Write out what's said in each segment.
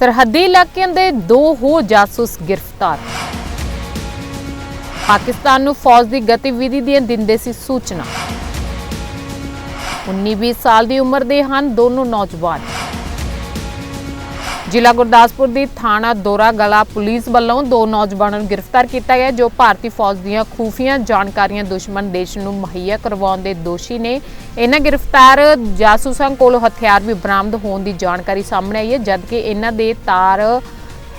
ਸਰਹੱਦੀ ਇਲਾਕਿਆਂ ਦੇ ਦੋ ਹੋਰ ਜਾਸੂਸ ਗ੍ਰਿਫਤਾਰ। ਪਾਕਿਸਤਾਨ ਨੂੰ ਫੌਜ ਦੀ ਗਤੀਵਿਧੀ ਦੀਆਂ ਦਿੰਦੇ ਸੀ ਸੂਚਨਾ। 19-20 ਸਾਲ ਦੀ ਉਮਰ ਦੇ ਹਨ ਦੋਨੋਂ ਨੌਜਵਾਨ। ਜ਼ਿਲ੍ਹਾ ਗੁਰਦਾਸਪੁਰ ਦੀ ਥਾਣਾ ਦੋਰਾ ਗਲਾ ਪੁਲਿਸ ਵੱਲੋਂ ਦੋ ਨੌਜਵਾਨਾਂ ਨੂੰ ਗ੍ਰਿਫਤਾਰ ਕੀਤਾ ਗਿਆ, ਜੋ ਭਾਰਤੀ ਫੌਜ ਦੀਆਂ ਖੂਫੀਆਂ ਜਾਣਕਾਰੀਆਂ ਦੁਸ਼ਮਣ ਦੇਸ਼ ਨੂੰ ਮੁਹੱਈਆ ਕਰਵਾਉਣ ਦੇ ਦੋਸ਼ੀ ਨੇ। ਇਹਨਾਂ ਗ੍ਰਿਫਤਾਰ ਜਾਸੂਸਾਂ ਕੋਲੋਂ ਹਥਿਆਰ ਵੀ ਬਰਾਮਦ ਹੋਣ ਦੀ ਜਾਣਕਾਰੀ ਸਾਹਮਣੇ ਆਈ ਹੈ, ਜਦਕਿ ਇਹਨਾਂ ਦੇ ਤਾਰ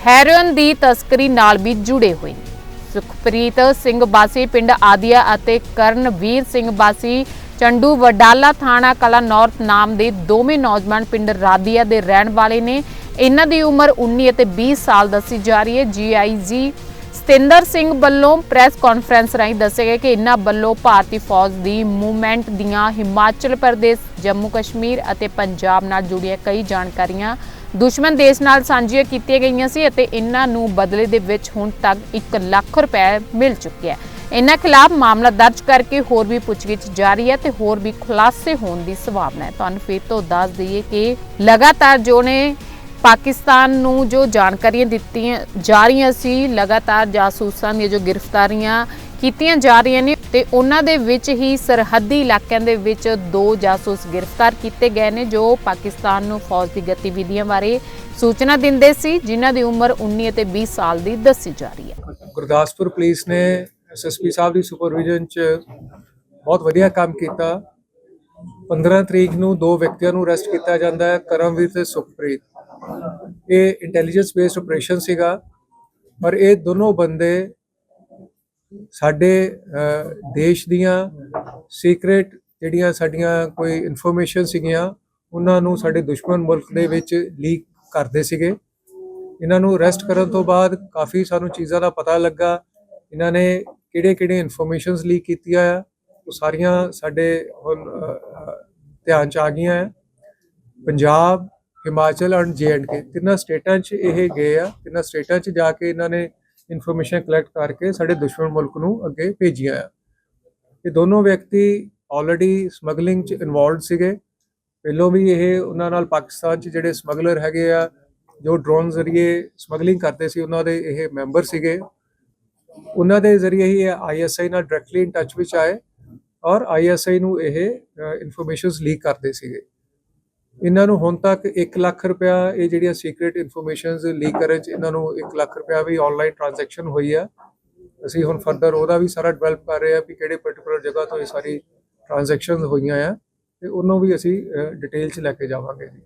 ਹੈਰੋਇਨ ਦੀ ਤਸਕਰੀ ਨਾਲ ਵੀ ਜੁੜੇ ਹੋਏ ਨੇ। ਸੁਖਪ੍ਰੀਤ ਸਿੰਘ ਬਾਸੀ, ਪਿੰਡ ਆਦੀਆ ਅਤੇ ਕਰਨਵੀਰ ਸਿੰਘ ਬਾਸੀ, ਚੰਡੂ ਵਡਾਲਾ ਥਾਣਾ ਕਲਾ ਨਾਰਥ ਨਾਮ ਦੇ ਦੋਵੇਂ ਨੌਜਵਾਨ ਪਿੰਡ ਰਾਦੀਆ ਦੇ ਰਹਿਣ ਵਾਲੇ ਨੇ। ਇਹਨਾਂ ਦੀ ਉਮਰ 19 ਅਤੇ 20 ਸਾਲ ਦੱਸੀ ਜਾ ਰਹੀ ਹੈ। ਜੀਆਈਜੀ ਸਤਿੰਦਰ ਸਿੰਘ ਵੱਲੋਂ ਪ੍ਰੈਸ ਕਾਨਫਰੰਸ ਰਾਹੀਂ ਦੱਸਿਆ ਗਿਆ ਕਿ ਇਹਨਾਂ ਵੱਲੋਂ ਭਾਰਤੀ ਫੌਜ ਦੀ ਮੂਵਮੈਂਟ ਦੀਆਂ ਹਿਮਾਚਲ ਪ੍ਰਦੇਸ਼, ਜੰਮੂ ਕਸ਼ਮੀਰ ਅਤੇ ਪੰਜਾਬ ਨਾਲ ਜੁੜੀਆਂ ਕਈ ਜਾਣਕਾਰੀਆਂ ਦੁਸ਼ਮਣ ਦੇਸ਼ ਨਾਲ ਸਾਂਝੀਆਂ ਕੀਤੀਆਂ ਗਈਆਂ ਸੀ ਅਤੇ ਇਹਨਾਂ ਨੂੰ ਬਦਲੇ ਦੇ ਵਿੱਚ ਹੁਣ ਤੱਕ 1 ਲੱਖ ਰੁਪਏ ਮਿਲ ਚੁੱਕਿਆ ਹੈ ਇਹਨਾਂ ਖਿਲਾਫ ਮਾਮਲਾ ਦਰਜ ਕਰਕੇ ਹੋਰ ਵੀ ਪੁੱਛਗਿੱਛ ਜਾਰੀ ਹੈ ਤੇ ਹੋਰ ਵੀ ਖੁਲਾਸੇ ਹੋਣ ਦੀ ਸੰਭਾਵਨਾ ਹੈ। ਤੁਹਾਨੂੰ ਫਿਰ ਤੋਂ ਦੱਸ ਦਈਏ ਕਿ ਲਗਾਤਾਰ ਜੋ ਨੇ ਪਾਕਿਸਤਾਨ ਨੂੰ ਜੋ ਜਾਣਕਾਰੀਆਂ ਦਿੱਤੀਆਂ ਜਾ ਰਹੀਆਂ ਸੀ, ਲਗਾਤਾਰ ਜਾਸੂਸਾਂ ਦੀਆਂ ਜੋ ਗ੍ਰਿਫਤਾਰੀਆਂ ਕੀਤੀਆਂ ਜਾ ਰਹੀਆਂ ਨੇ ਤੇ ਉਹਨਾਂ ਦੇ ਵਿੱਚ ਹੀ ਸਰਹੱਦੀ ਇਲਾਕਿਆਂ ਦੇ ਵਿੱਚ ਦੋ ਜਾਸੂਸ ਗ੍ਰਿਫਤਾਰ ਕੀਤੇ ਗਏ ਨੇ, ਜੋ ਪਾਕਿਸਤਾਨ ਨੂੰ ਫੌਜ ਦੀ ਗਤੀਵਿਧੀਆਂ ਬਾਰੇ ਸੂਚਨਾ ਦਿੰਦੇ ਸੀ, ਜਿਨ੍ਹਾਂ ਦੀ ਉਮਰ 19 ਅਤੇ 20 ਸਾਲ ਦੀ ਦੱਸੀ ਜਾ ਰਹੀ ਹੈ। ਗੁਰਦਾਸਪੁਰ ਪੁਲਿਸ ਨੇ ਐਸਐਸਪੀ ਸਾਹਿਬ ਦੀ ਸੁਪਰਵਿਜ਼ਨ ਚ ਬਹੁਤ ਵਧੀਆ ਕੰਮ ਕੀਤਾ। 15 ਤਰੀਕ ਨੂੰ ਦੋ ਵਿਅਕਤੀਆਂ ਨੂੰ ਅਰੈਸਟ ਕੀਤਾ ਜਾਂਦਾ ਹੈ, ਕਰਮਵੀਰ ਤੇ ਸੁਖਪ੍ਰੀਤ। ਇਹ ਇੰਟੈਲੀਜੈਂਸ ਬੇਸਡ ਆਪਰੇਸ਼ਨ ਸੀਗਾ, ਪਰ ਇਹ ਦੋਨੋਂ ਬੰਦੇ ਸਾਡੇ ਦੇਸ਼ ਦੀਆਂ ਸੀਕ੍ਰੇਟ ਜਿਹੜੀਆਂ ਸਾਡੀਆਂ ਕੋਈ ਇਨਫੋਰਮੇਸ਼ਨ ਸੀਗੀਆਂ, ਉਹਨਾਂ ਨੂੰ ਸਾਡੇ ਦੁਸ਼ਮਣ ਮੁਲਕ ਦੇ ਵਿੱਚ ਲੀਕ ਕਰਦੇ ਸੀਗੇ। ਇਹਨਾਂ ਨੂੰ ਅਰੈਸਟ ਕਰਨ ਤੋਂ ਬਾਅਦ ਕਾਫੀ ਸਾਨੂੰ ਚੀਜ਼ਾਂ ਦਾ ਪਤਾ ਲੱਗਾ, ਇਹਨਾਂ ਨੇ ਕਿਹੜੇ ਕਿਹੜੇ ਇਨਫੋਰਮੇਸ਼ਨਸ ਲੀਕ ਕੀਤੀਆਂ ਆ, ਉਹ ਸਾਰੀਆਂ ਸਾਡੇ ਹੁਣ ਧਿਆਨ ਚ ਆ ਗਈਆਂ ਆ। ਪੰਜਾਬ ਹਿਮਾਚਲ ਐਂਡ ਕੇ ਤਿੰਨਾਂ ਸਟੇਟਾਂ 'ਚ ਇਹ ਗਏ ਆ, ਤਿੰਨਾਂ ਸਟੇਟਾਂ 'ਚ ਜਾ ਕੇ ਇਹਨਾਂ ਨੇ ਇਨਫੋਰਮੇਸ਼ਨ ਕਲੈਕਟ ਕਰਕੇ ਸਾਡੇ ਦੁਸ਼ਮਣ ਮੁਲਕ ਨੂੰ ਅੱਗੇ ਭੇਜੀਆਂ ਆ। ਇਹ ਦੋਨੋਂ ਵਿਅਕਤੀ ਆਲਰੇਡੀ ਸਮਗਲਿੰਗ 'ਚ ਇਨਵੋਲਡ ਸੀਗੇ। ਪਹਿਲੋਂ ਵੀ ਇਹ ਉਹਨਾਂ ਨਾਲ ਪਾਕਿਸਤਾਨ 'ਚ ਜਿਹੜੇ ਸਮਗਲਰ ਹੈਗੇ ਆ, ਜੋ ਡਰੋਨ ਜ਼ਰੀਏ ਸਮਗਲਿੰਗ ਕਰਦੇ ਸੀ, ਉਹਨਾਂ ਦੇ ਇਹ ਮੈਂਬਰ ਸੀਗੇ। ਉਹਨਾਂ ਦੇ ਜ਼ਰੀਏ ਹੀ ਆਈਐਸਆਈ ਨਾਲ ਡਾਇਰੈਕਟਲੀ ਇਨ ਟੱਚ ਵਿੱਚ ਆਏ ਔਰ ਆਈਐਸਆਈ ਨੂੰ ਇਹ ਇਨਫੋਰਮੇਸ਼ਨਸ ਲੀਕ ਕਰਦੇ ਸੀਗੇ। ਇਹਨਾਂ ਨੂੰ ਹੁਣ ਤੱਕ 1 ਲੱਖ ਰੁਪਇਆ ਇਹ ਜਿਹੜੀਆਂ ਸੀਕ੍ਰੀਟ ਇਨਫੋਰਮੇਸ਼ਨਸ ਲੀਕ ਕਰਨ ਚ ਇਹਨਾਂ ਨੂੰ 1 ਲੱਖ ਰੁਪਇਆ ਵੀ ਆਨਲਾਈਨ ਟ੍ਰਾਂਜੈਕਸ਼ਨ ਹੋਈ ਆ। ਅਸੀਂ ਹੁਣ ਫਰਦਰ ਉਹਦਾ ਵੀ ਸਾਰਾ ਡਿਵੈਲਪ ਕਰ ਰਹੇ ਆ ਵੀ ਕਿਹੜੇ ਪਾਰਟਿਕੂਲਰ ਜਗ੍ਹਾ ਤੋਂ ਇਹ ਸਾਰੀ ਟ੍ਰਾਂਜੈਕਸ਼ਨਸ ਹੋਈਆਂ ਆ ਤੇ ਉਹਨੂੰ ਵੀ ਅਸੀਂ ਡਿਟੇਲ ਚ ਲੈ ਕੇ ਜਾਵਾਂਗੇ ਜੀ।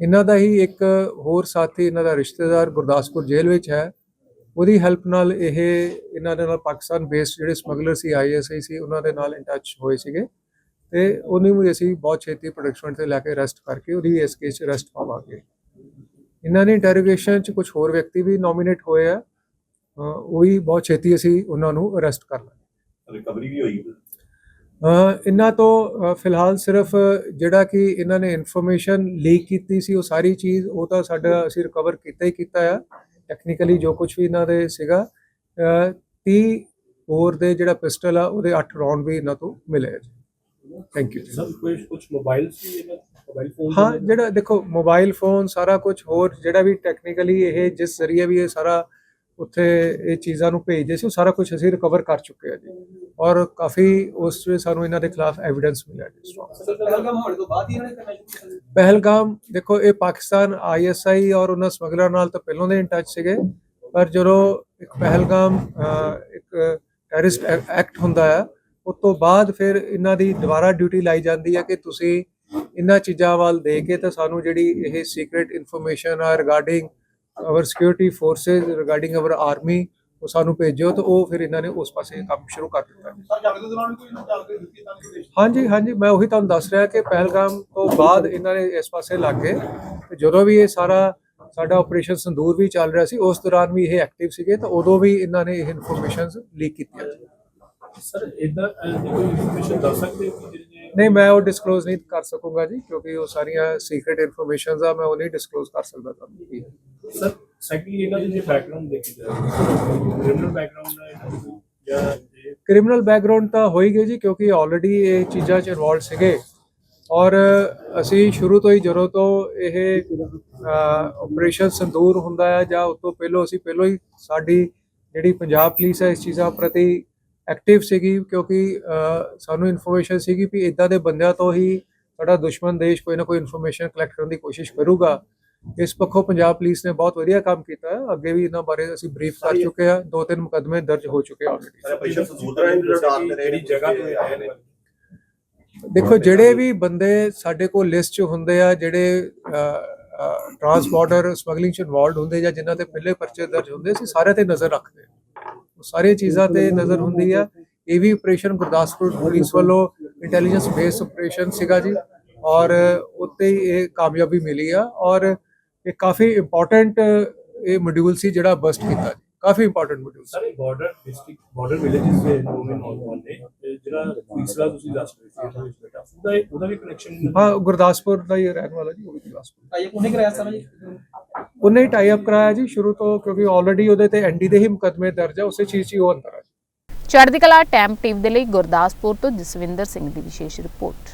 ਇਹਨਾਂ ਦਾ ਹੀ ਇੱਕ ਹੋਰ ਸਾਥੀ, ਇਹਨਾਂ ਦਾ ਰਿਸ਼ਤੇਦਾਰ ਗੁਰਦਾਸਪੁਰ ਜੇਲ੍ਹ ਵਿੱਚ ਹੈ। ਉਹਦੀ ਹੈਲਪ ਨਾਲ ਇਹ, ਇਹਨਾਂ ਦੇ ਨਾਲ ਪਾਕਿਸਤਾਨ ਬੇਸਡ ਜਿਹੜੇ ਸਮਗਲਰ ਸੀ ਆਈਐਸਆਈ ਸੀ, ਉਹਨਾਂ ਦੇ ਨਾਲ ਇਨ ਟੱਚ ਹੋਏ ਸੀਗੇ। ਤੇ ਉਹਨੂੰ ਵੀ ਅਸੀਂ ਬਹੁਤ ਛੇਤੀ ਪ੍ਰੋਡਕਸ਼ਨ ਤੇ ਲੈ ਕੇ ਅਰੈਸਟ ਕਰਕੇ ਉਹਦੀ ਇਸ ਕੇਸ 'ਚ ਅਰੈਸਟ ਪਾਵਾਂਗੇ। ਇਹਨਾਂ ਨੇ ਇੰਟਰੋਗੇਸ਼ਨ 'ਚ ਕੁਝ ਹੋਰ ਵਿਅਕਤੀ ਵੀ ਨੋਮੀਨੇਟ ਹੋਏ ਆ। ਉਹ ਵੀ ਬਹੁਤ ਛੇਤੀ ਅਸੀਂ ਉਹਨਾਂ ਨੂੰ ਅਰੈਸਟ ਕਰ ਲਾਂਗੇ। ਰਿਕਵਰੀ ਵੀ ਹੋਈ ਇਹਨਾਂ ਤੋਂ ਫਿਲਹਾਲ ਸਿਰਫ ਜਿਹੜਾ ਕਿ ਇਹਨਾਂ ਨੇ ਇਨਫੋਰਮੇਸ਼ਨ ਲੀਕ ਕੀਤੀ ਸੀ ਉਹ ਸਾਰੀ ਚੀਜ਼ ਉਹ ਤਾਂ ਸਾਡਾ ਅਸੀਂ ਰਿਕਵਰ ਕੀਤਾ ਹੀ ਕੀਤਾ ਆ। ਟੈਕਨੀਕਲੀ ਜੋ ਕੁਝ ਵੀ ਇਹਨਾਂ ਦੇ ਸੀਗਾ ਅਹ 30 ਹੋਰ ਦੇ ਜਿਹੜਾ ਪਿਸਟਲ ਆ ਉਹਦੇ 8 ਰੌਂਡ ਵੀ ਇਹਨਾਂ ਤੋਂ ਮਿਲੇ ਜੀ। ਥੈਂਕ ਯੂ ਸਰ ਕੁਝ ਕੁਝ ਮੋਬਾਈਲ ਸੀ ਮੋਬਾਈਲ ਫੋਨ ਹਾਂ ਜਿਹੜਾ ਦੇਖੋ ਮੋਬਾਈਲ ਫੋਨ ਸਾਰਾ ਕੁਝ ਹੋਰ ਜਿਹੜਾ ਵੀ ਟੈਕਨੀਕਲੀ ਇਹ ਜਿਸ ਜ਼ਰੀਏ ਵੀ ਇਹ ਸਾਰਾ ਉੱਥੇ ਇਹ ਚੀਜ਼ਾਂ ਨੂੰ ਭੇਜਦੇ ਸੀ ਉਹ ਸਾਰਾ ਕੁਝ ਅਸੀਂ ਰਿਕਵਰ ਕਰ ਚੁੱਕੇ ਆ ਜੀ। ਔਰ ਕਾਫੀ ਉਸ ਵਿੱਚ ਸਾਨੂੰ ਇਹਨਾਂ ਦੇ ਖਿਲਾਫ ਐਵੀਡੈਂਸ ਮਿਲਿਆ ਜੀ ਪਹਿਲਗਾਮ ਹੋਣ ਤੋਂ ਬਾਅਦ ਹੀ ਇਹਨਾਂ ਨੇ ਕਰਨਾ ਸ਼ੁਰੂ ਕੀਤਾ ਪਹਿਲਗਾਮ ਦੇਖੋ ਇਹ ਪਾਕਿਸਤਾਨ ਆਈਐਸਆਈ ਔਰ ਉਹਨਾਂ ਸਮਗਲਰ ਨਾਲ ਤਾਂ ਪਹਿਲਾਂ ਦੇ ਇਨ ਟੱਚ ਸੀਗੇ ਪਰ ਜਦੋਂ ਇੱਕ ਪਹਿਲਗਾਮ ਇੱਕ ਟੈਰਰਿਸਟ ਐਕਟ ਹੁੰਦਾ ਆ ਉਸ ਤੋਂ ਬਾਅਦ ਫਿਰ ਇਹਨਾਂ ਦੀ ਦੁਬਾਰਾ ਡਿਊਟੀ ਲਾਈ ਜਾਂਦੀ ਹੈ ਕਿ ਤੁਸੀਂ ਇਹਨਾਂ ਚੀਜ਼ਾਂ ਵੱਲ ਦੇ ਕੇ ਤਾਂ ਸਾਨੂੰ ਜਿਹੜੀ ਇਹ ਸੀਕ੍ਰੀਟ ਇਨਫੋਰਮੇਸ਼ਨ ਆ regarding our security forces regarding our army ਉਹ ਸਾਨੂੰ ਭੇਜੋ ਤਾਂ ਉਹ ਫਿਰ ਇਹਨਾਂ ਨੇ ਉਸ ਪਾਸੇ ਕੰਮ ਸ਼ੁਰੂ ਕਰ ਦਿੱਤਾ। ਹਾਂਜੀ ਹਾਂਜੀ ਮੈਂ ਉਹੀ ਤੁਹਾਨੂੰ ਦੱਸ ਰਿਹਾ ਕਿ ਪਹਿਲਗਾਮ ਤੋਂ ਬਾਅਦ ਇਹਨਾਂ ਨੇ ਇਸ ਪਾਸੇ ਲੱਗ ਗਏ। ਤੇ ਜਦੋਂ ਵੀ ਇਹ ਸਾਰਾ ਸਾਡਾ ਆਪਰੇਸ਼ਨ ਸੰਦੂਰ ਵੀ ਚੱਲ ਰਿਹਾ ਸੀ ਉਸ ਦੌਰਾਨ ਵੀ ਇਹ ਐਕਟਿਵ ਸੀਗੇ ਤਾਂ ਉਦੋਂ ਵੀ ਇਹਨਾਂ ਨੇ ਇਹ ਇਨਫੋਰਮੇਸ਼ਨਸ ਲੀਕ ਕੀਤੀਆਂ। ਸੀ ਸਰ ਇਦਾਂ ਦੀ ਕੋਈ ਇਨਫੋਰਮੇਸ਼ਨ ਦੱਸ ਸਕਦੇ ਹੋ ਕਿ ਜਿਹੜੇ ਨਹੀਂ ਮੈਂ ਉਹ ਡਿਸਕਲੋਜ਼ ਨਹੀਂ ਕਰ ਸਕੂੰਗਾ ਜੀ ਕਿਉਂਕਿ ਉਹ ਸਾਰੀਆਂ ਸੀਕ੍ਰੀਟ ਇਨਫੋਰਮੇਸ਼ਨਸ ਆ ਮੈਂ ਉਹ ਨਹੀਂ ਡਿਸਕਲੋਜ਼ ਕਰ ਸਕਦਾ ਤੁਹਾਨੂੰ ਜੀ। ਸਰ ਸੈਕੰਡਲੀ ਇਹਨਾਂ ਦੇ ਜੇ ਬੈਕਗ੍ਰਾਉਂਡ ਦੇਖੀ ਜਾਏ ਕ੍ਰਿਮੀਨਲ ਬੈਕਗ੍ਰਾਉਂਡ ਹੈ ਇਹਨਾਂ ਦਾ ਜਾਂ ਕ੍ਰਿਮੀਨਲ ਬੈਕਗ੍ਰਾਉਂਡ ਤਾਂ ਹੋ ਹੀ ਗਈ ਜੀ ਕਿਉਂਕਿ ਆਲਰੇਡੀ ਇਹ ਚੀਜ਼ਾਂ 'ਚ ਇਨਵੋਲਡ ਸੀਗੇ। ਔਰ ਅਸੀਂ ਸ਼ੁਰੂ ਤੋਂ ਹੀ ਜਦੋਂ ਤੋਂ ਇਹ ਆਪਰੇਸ਼ਨ ਸੰਦੂਰ ਹੁੰਦਾ ਹੈ ਜਾਂ ਉਸ ਤੋਂ ਪਹਿਲਾਂ ਅਸੀਂ ਪਹਿਲਾਂ ਹੀ ਸਾਡੀ ਜਿਹੜੀ ਪੰਜਾਬ ਪੁਲਿਸ ਹੈ ਇਸ ਚੀਜ਼ਾਂ ਪ੍ਰਤੀ ਐਕਟਿਵ ਸੀਗੀ ਕਿਉਂਕਿ ਸਾਨੂੰ ਇਨਫੋਰਮੇਸ਼ਨ ਸੀਗੀ ਵੀ ਇਦਾਂ ਦੇ ਬੰਦਿਆਂ ਤੋਂ ਹੀ ਸਾਡਾ ਦੁਸ਼ਮਣ ਦੇਸ਼ ਕੋਈ ਨਾ ਕੋਈ ਇਨਫੋਰਮੇਸ਼ਨ ਕਲੈਕਟ ਕਰਨ ਦੀ ਕੋਸ਼ਿਸ਼ ਕਰੂਗਾ। ਇਸ ਪੱਖੋਂ ਪੰਜਾਬ ਪੁਲਿਸ ਨੇ ਬਹੁਤ ਵਧੀਆ ਕੰਮ ਕੀਤਾ। ਹੈ ਅੱਗੇ ਵੀ ਇਹਨਾਂ ਬਾਰੇ ਅਸੀਂ ਬਰੀਫ ਕਰ ਚੁੱਕੇ ਹਾਂ। ਦੋ ਤਿੰਨ ਮੁਕੱਦਮੇ ਦਰਜ ਹੋ ਚੁੱਕੇ ਆਲਰੇਡੀ ਨੇ ਦੇਖੋ ਜਿਹੜੇ ਵੀ ਬੰਦੇ ਸਾਡੇ ਕੋਲ ਲਿਸਟ 'ਚ ਹੁੰਦੇ ਆ ਜਿਹੜੇ ਟਰਾਂਸ ਬਾਰਡਰ ਸਮਗਲਿੰਗ 'ਚ ਇਨਵੋਲਡ ਹੁੰਦੇ ਜਾਂ ਜਿਨ੍ਹਾਂ ਤੇ ਪਹਿਲੇ ਪਰਚੇ ਦਰਜ ਹੁੰਦੇ ਸੀ ਸਾਰਿਆਂ ਤੇ ਨਜ਼ਰ ਰੱਖਦੇ ਆ ਸਾਰੀਆਂ ਚੀਜ਼ਾਂ ਤੇ ਨਜ਼ਰ ਹੁੰਦੀ ਆ। ਇਹ ਵੀ ਆਪਰੇਸ਼ਨ ਗੁਰਦਾਸਪੁਰ ਪੁਲਿਸ ਵੱਲੋਂ ਇੰਟੈਲੀਜੈਂਸ ਬੇਸ ਆਪਰੇਸ਼ਨ ਸੀਗਾ ਜੀ। ਔਰ ਉੱਤੇ ਹੀ ਇਹ ਕਾਮਯਾਬੀ ਮਿਲੀ ਆ। ਔਰ ਇਹ ਕਾਫੀ ਇੰਪੋਰਟੈਂਟ ਇਹ ਮੋਡਿਊਲ ਸੀ ਜਿਹੜਾ ਬਸਟ ਕੀਤਾ ਜੀ। ਕਾਫੀ ਇੰਪੋਰਟੈਂਟ ਮੋਡਿਊਲ ਸਾਰੇ ਬਾਰਡਰ ਡਿਸਟ੍ਰਿਕਟ ਬਾਰਡਰ ਵਿਲੇजेस ਦੇ ਨੌਵੇਂ ਨੌਜਵਾਨ ਨੇ। ਤੇ ਜਿਹੜਾ ਤੀਸਰਾ ਤੁਸੀਂ ਦੱਸ ਰਹੇ ਸੀ ਬੇਟਾ ਉਹਦਾ ਉਹਦਾ ਵੀ ਕਨੈਕਸ਼ਨ ਹਾਂ ਗੁਰਦਾਸਪੁਰ ਦਾ ਹੀ ਰਹਿਣ ਵਾਲਾ ਜੀ ਉਹ ਵੀ ਗੁਰਦਾਸਪੁਰ ਆਈ ਉਹਨੇ ਕਰਾਇਆ ਸਾਰਾ ਜੀ? ਉਹਨੇ ਹੀ ਟਾਈ ਅਪ ਕਰਾਇਆ ਜੀ, ਸ਼ੁਰੂ ਤੋਂ ਕਿਉਂਕਿ ਆਲਰੇਡੀ ਉਹਦੇ ਤੇ ਐਨਡੀ ਦੇ ਹੀ ਮੁਕੱਦਮੇ ਦਰਜ ਆ, ਉਸੇ ਚੀਜ਼ 'ਚ ਉਹ ਅੰਦਰ ਆ ਚੜ੍ਹਦੀ ਕਲਾ ਟੈਂਪ ਟੀਵੀ ਦੇ ਲਈ ਗੁਰਦਾਸਪੁਰ ਤੋਂ ਜਸਵਿੰਦਰ ਸਿੰਘ ਦੀ ਵਿਸ਼ੇਸ਼ ਰਿਪੋਰਟ।